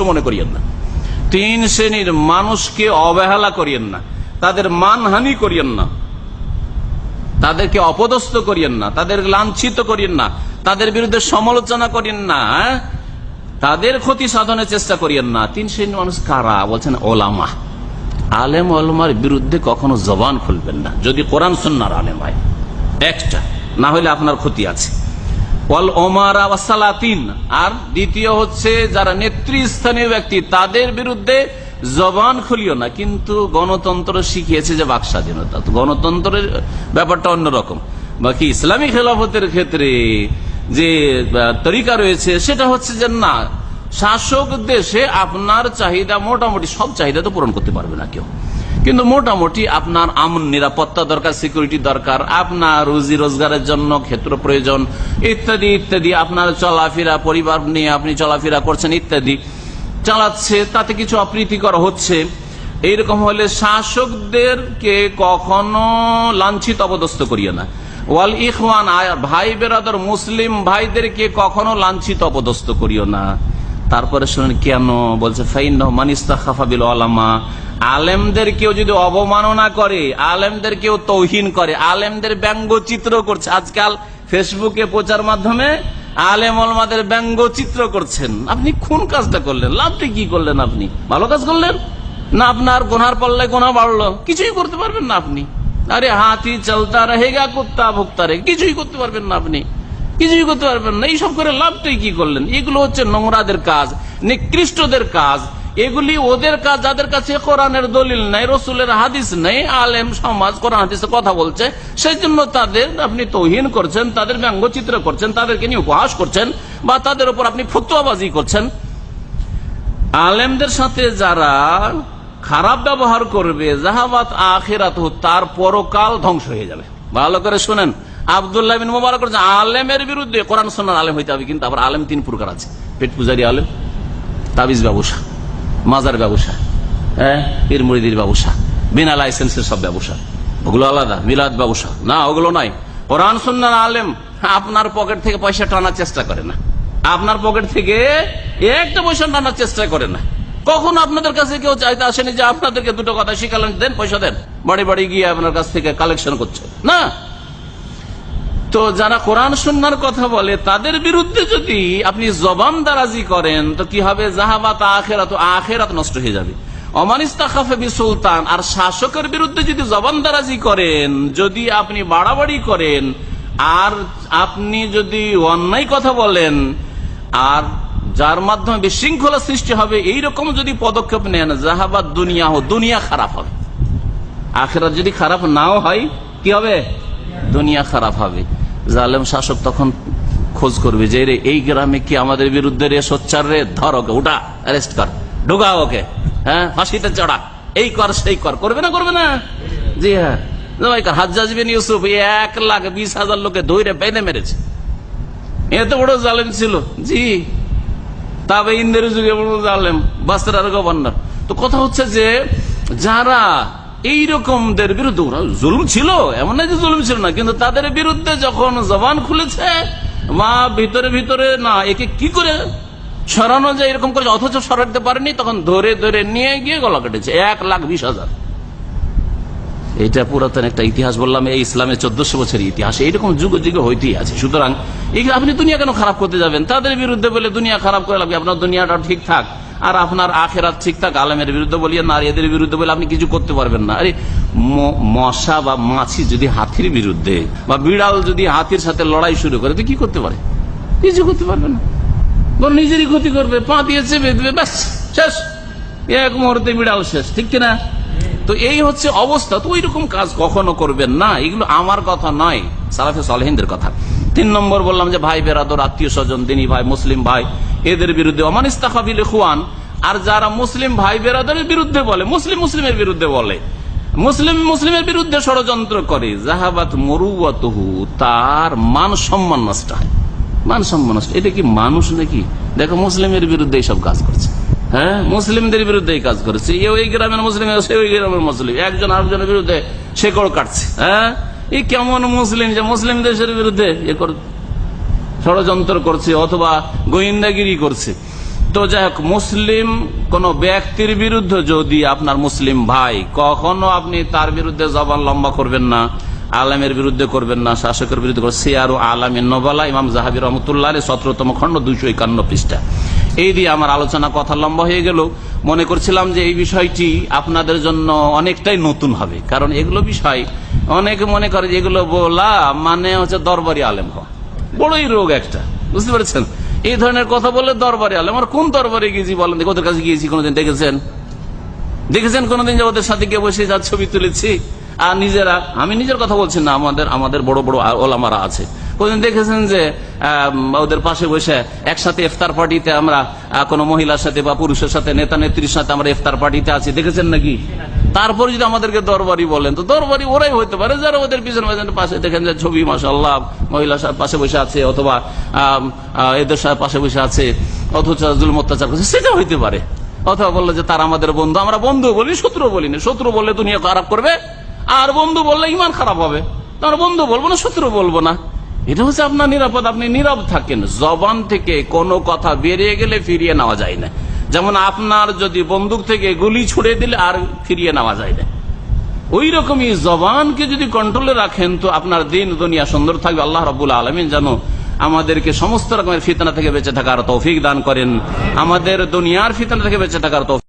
মনে করিয়েন না। তিন শ্রেণির মানুষকে অবহেলা করিয়েন না। তাদের মানহানি করিয়েন না। তাদেরকে অপদস্থ করিয়েন না। তাদের লাঞ্ছিত করিয়েন না। তাদের বিরুদ্ধে সমালোচনা করিয়েন না। হ্যাঁ? তাদের ক্ষতি সাধনের চেষ্টা করিয়েন না। তিন শ্রেণির মানুষ কারা? বলছেন ওলামা। আলেম ওলমার বিরুদ্ধে কখনো জবান খুলবেন না। যদি কোরআন সন্ন্যার আলেম হয়। একটা। না হলে আপনার ক্ষতি আছে। আর দ্বিতীয় হচ্ছে যারা নেতৃস্থানীয় ব্যক্তি, তাদের বিরুদ্ধে জবান খুলিও না। কিন্তু গণতন্ত্র শিখিয়েছে যে বাক স্বাধীনতা। গণতন্ত্রের ব্যাপারটা অন্যরকম। বাকি ইসলামী খেলাফতের ক্ষেত্রে যে তরিকা রয়েছে, সেটা হচ্ছে যে না, শাসক দেশে আপনার চাহিদা মোটামুটি সব চাহিদা তো পূরণ করতে পারবে না কেউ। কিন্তু মোটামুটি আপনার আমন নিরাপত্তা দরকার সিকিউরিটি দরকার, আপনার রুজি রোজগারের জন্য ক্ষেত্র প্রয়োজন, ইত্যাদি ইত্যাদি। আপনার চলাফেরা, পরিবার নিয়ে আপনি চলাফেরা করছেন, ইত্যাদি। চালাচ্ছে, তাতে কিছু অপ্রীতিকর হচ্ছে। এইরকম হলে শাসকদেরকে কখনো লাঞ্ছিত অবদস্ত করিয়ে না। ওয়াল ইখওয়ান ভাই বেরাদর মুসলিম ভাইদেরকে কখনো লাঞ্ছিত, অপদস্থ করিও না। তারপরে শুনেন কেন বলছে ফাইন আলামা আলেমদের কেউ যদি অবমাননা করে, আলেমদের কেউ তৌহিন করে, আলেমদের ব্যঙ্গচিত্র করছে। আজকাল ফেসবুকে প্রচার মাধ্যমে আলেম অলমাদের ব্যঙ্গচিত্র করছেন। আপনি কোন কাজটা করলেন, লাভটি কি করলেন আপনি? ভালো কাজ করলেন? না, আপনার গোনার পড়লে গোনা বাড়লো। কিছুই করতে পারবেন না আপনি। আরে হাতি চলতা রেগা কুত্তা ভুক্তা রে কিছুই করতে পারবেন না আপনি। কিছুই করতে পারবেন না। এইসব করে লাভটাই কি করলেন? এগুলো হচ্ছে নোংরাদের কাজ, নিকৃষ্টদের কাজ। এগুলি ওদের কাজ, যাদের কাছে কোরআনের দলিল নাই, রসুলের হাদিস নেই, আলেম সমাজ, কোরআন হাদিসে কথা বলছে সেই জন্য তাদের আপনি তৌহিন করছেন, তাদের ব্যঙ্গচিত্র করছেন, তাদেরকে নিয়ে উপহাস করছেন, বা তাদের উপর আপনি ফতুয়াবাজি করছেন। আলেমদের সাথে যারা খারাপ ব্যবহার করবে জাহাবাত আখেরাত তার পরকাল ধ্বংস হয়ে যাবে। ভালো করে শুনেন। আবদুল্লাহ মোবারক আলেমের বিরুদ্ধে কোরআন সোনার আলেম হইতে হবে, কিন্তু আবার আলেম তিন প্রকার আছে। পেট আলেম, তাবিজ ব্যবসা, মাজার ব্যবসা হ্যাঁ ব্যবসা, বিনা লাইসেন্সের সব ব্যবসা। ওগুলো আলাদা, মিলাদ ব্যবসা। না, ওগুলো নাই। কোরআন সন্ন্যার আলেম আপনার পকেট থেকে পয়সা টানার চেষ্টা করে না। আপনার পকেট থেকে একটা পয়সা টানার চেষ্টা করে না। কখন আপনাদের কাছে কেউ চাইতে আসেনি যে আপনাদেরকে দুটো কথা শিখালেন, দেন পয়সা দেন। বাড়ি বাড়ি গিয়ে আপনার কাছ থেকে কালেকশন করছে। না। তো যারা কোরআন সুন্নার কথা বলে, তাদের বিরুদ্ধে যদি আপনি জবান দারাজি করেন, তো কি হবে? জাহাবাত আখেরাত আখেরাত নষ্ট হয়ে যাবে। অমানিস্তাখাফে বি সুলতান আর শাসকের বিরুদ্ধে যদি জবান দারাজি করেন, যদি আপনি বাড়াবাড়ি করেন, আর আপনি যদি অন্যায় কথা বলেন, আর যার মাধ্যমে বিশৃঙ্খলা সৃষ্টি হবে এই রকম যদি পদক্ষেপ নেন জাহাবাদ দুনিয়া হো দুনিয়া খারাপ হবে। আখেরাত যদি খারাপ নাও হয়, কি হবে? দুনিয়া খারাপ হবে। জালেম শাসক তখন খোঁজ করবে যে, রে, এই গ্রামে কি আমাদের বিরুদ্ধে রে সোচ্চার রে? ধর ওকে, উঠা, অ্যারেস্ট কর ঢোকা ওকে হ্যাঁ? ফাঁসিতে চড়া, এই কর, সেই কর, করবে না করবে না? জি হ্যাঁ। ইউসুফ এক লাখ বিশ হাজার মেরেছে। বড় জালেম ছিল, জি। জালেম গভর্নর। তো কথা হচ্ছে যে, যারা এই রকমদের বিরুদ্ধে ওরা জুলুম ছিল। এমন না যে জুলুম ছিল না, কিন্তু তাদের বিরুদ্ধে যখন জবান খুলেছে, মা ভিতরে ভিতরে, না, একে কি করে সরানো যায়, এরকম করে, অথচ সরাতে পারেনি, তখন ধরে ধরে নিয়ে গিয়ে গলা কেটেছে, এক লাখ বিশ হাজার। এটা পুরাতন একটা ইতিহাস বললাম, এই ইসলামের চোদ্দশো বছরের ইতিহাস, এইরকম যুগ যুগে হইতেই আছে। সুতরাং আপনি দুনিয়া কেন খারাপ করতে যাবেন? তাদের বিরুদ্ধে বলে দুনিয়া খারাপ করে লাগবে আপনার দুনিয়াটা ঠিক থাক। আর আপনার আখেরাত ঠিক থাক, আলমের বিরুদ্ধে বলিয়ে আর এদের বিরুদ্ধে বলে, আপনি কিছু করতে পারবেন না। আরে মশা বা মাছি যদি হাতির বিরুদ্ধে বা বিড়াল যদি হাতির সাথে লড়াই শুরু করে, তো কি করতে পারে? কিছু করতে পারবে না। বরং নিজেরই ক্ষতি করবে, পা দিয়েছে বেঁধবে ব্যাস, শেষ। এক মুহূর্তে বিড়াল শেষ, ঠিক কিনা? তো এই হচ্ছে অবস্থা। তো ওই রকম কাজ কখনো করবেন না। এগুলো আমার কথা নয়, সালাফে সালহিনদের কথা। তিন নম্বর বললাম যে ভাই বেরাদর আত্মীয় স্বজন দিনী ভাই, মুসলিম ভাই এদের বিরুদ্ধে অমানিস্তাকাবিল খুয়ান আর যারা মুসলিম ভাই বেরাদরের বিরুদ্ধে বলে, মুসলিম মুসলিমের বিরুদ্ধে বলে। মুসলিম মুসলিমের বিরুদ্ধে ষড়যন্ত্র করে। জাহাবাত মরুয়াতহু তার মান সম্মান নষ্ট মান সম্মান নষ্ট এটা কি মানুষ নাকি? দেখো, মুসলিমের বিরুদ্ধে এইসব কাজ করছে। হ্যাঁ মুসলিমদের বিরুদ্ধে এই কাজ করেছে। এ ওই গ্রামের মুসলিম সে ওই গ্রামের মুসলিম। একজন আরেকজনের বিরুদ্ধে শেকড় কাটছে। হ্যাঁ এই কেমন মুসলিম যে মুসলিম দেশের বিরুদ্ধে এ কর ষড়যন্ত্র করছে অথবা গোয়েন্দাগিরি করছে। তো যাই হোক, মুসলিম কোন ব্যক্তির বিরুদ্ধে যদি আপনার মুসলিম ভাই কখনো আপনি তার বিরুদ্ধে জবান লম্বা করবেন না, আলামের বিরুদ্ধে করবেন না, শাসকের বিরুদ্ধে করবেন সিয়ারু আলামের নবালা, ইমাম জাহাবির রহমতুল্লাহ সতেরোতম খণ্ড, দুইশো একান্ন পৃষ্ঠা। এই দিয়ে আমার আলোচনা কথা লম্বা হয়ে গেল। মনে করছিলাম যে এই বিষয়টি আপনাদের জন্য অনেকটাই নতুন হবে, কারণ এগুলো বিষয় অনেকে মনে করে যে এগুলো বলা মানে হচ্ছে দরবারি আলেম হওয়া। বড়ই রোগ একটা। বুঝতে পেরেছেন? এই ধরনের কথা বললে দরবারে আলেম আমার কোন দরবারে গিয়েছি বলেন ওদের কাছে গিয়েছি কোনোদিন, দেখেছেন? দেখেছেন কোনোদিন যে ওদের সাথে গিয়ে বসে যার ছবি তুলেছি? আর নিজেরা, আমি নিজের কথা বলছি না, আমাদের আমাদের বড় বড় ওলামারা আছে। কোনদিন দেখেছেন যে ওদের পাশে বসে একসাথে ইফতার পার্টিতে আমরা কোনো মহিলার সাথে বা পুরুষের সাথে নেতা নেত্রীর সাথে আমরা ইফতার পার্টিতে আছি। দেখেছেন নাকি? তারপর যদি আমাদেরকে দরবারি বলেন, তো দরবারি ওরাই হইতে পারে। যারা ওদের পিছনে পাশে দেখেন যে ছবি মাসাল্লাহ মহিলার পাশে বসে আছে, অথবা এদের পাশে বসে আছে, অথচ জুলম অত্যাচার করছে, সেটা হইতে পারে। অথবা বলল যে, তারা আমাদের বন্ধু, আমরা বন্ধু বলি, শত্রু বলি না। শত্রু বললে দুনিয়া খারাপ করবে, আর বন্ধু বললে ইমান খারাপ হবে। আমরা বন্ধু বলব না, শত্রু বলব না। এটা হচ্ছে আপনার নিরাপদ, আপনি নীরব থাকেন। জবান থেকে কোনো কথা বেরিয়ে গেলে ফিরিয়ে নেওয়া যায় না। যেমন আপনার যদি বন্দুক থেকে গুলি ছুড়ে দিলে আর ফিরিয়ে নেওয়া যায় না। ওই রকমই জবানকে যদি কন্ট্রোলে রাখেন, তো আপনার দিন, দুনিয়া সুন্দর থাকবে। আল্লাহ রবুল্লা আলমিন যেন আমাদেরকে সমস্ত রকমের ফিতনা থেকে বেঁচে থাকার তৌফিক দান করেন। আমাদের দুনিয়ার ফিতনা থেকে বেঁচে থাকার তৌফিক